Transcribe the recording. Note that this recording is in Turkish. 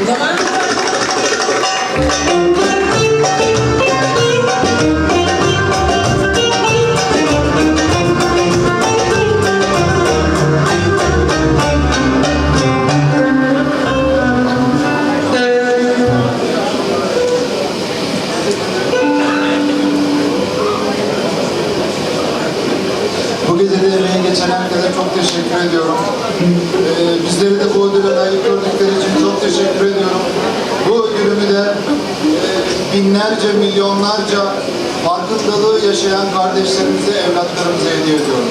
Var mı? Bu gecede emeği geçen herkese çok teşekkür ediyorum. Ee, bizleri de bu teşekkür ediyorum. Bu ödülümü de e, binlerce, milyonlarca farkındalığı yaşayan kardeşlerimize, evlatlarımıza hediye ediyorum.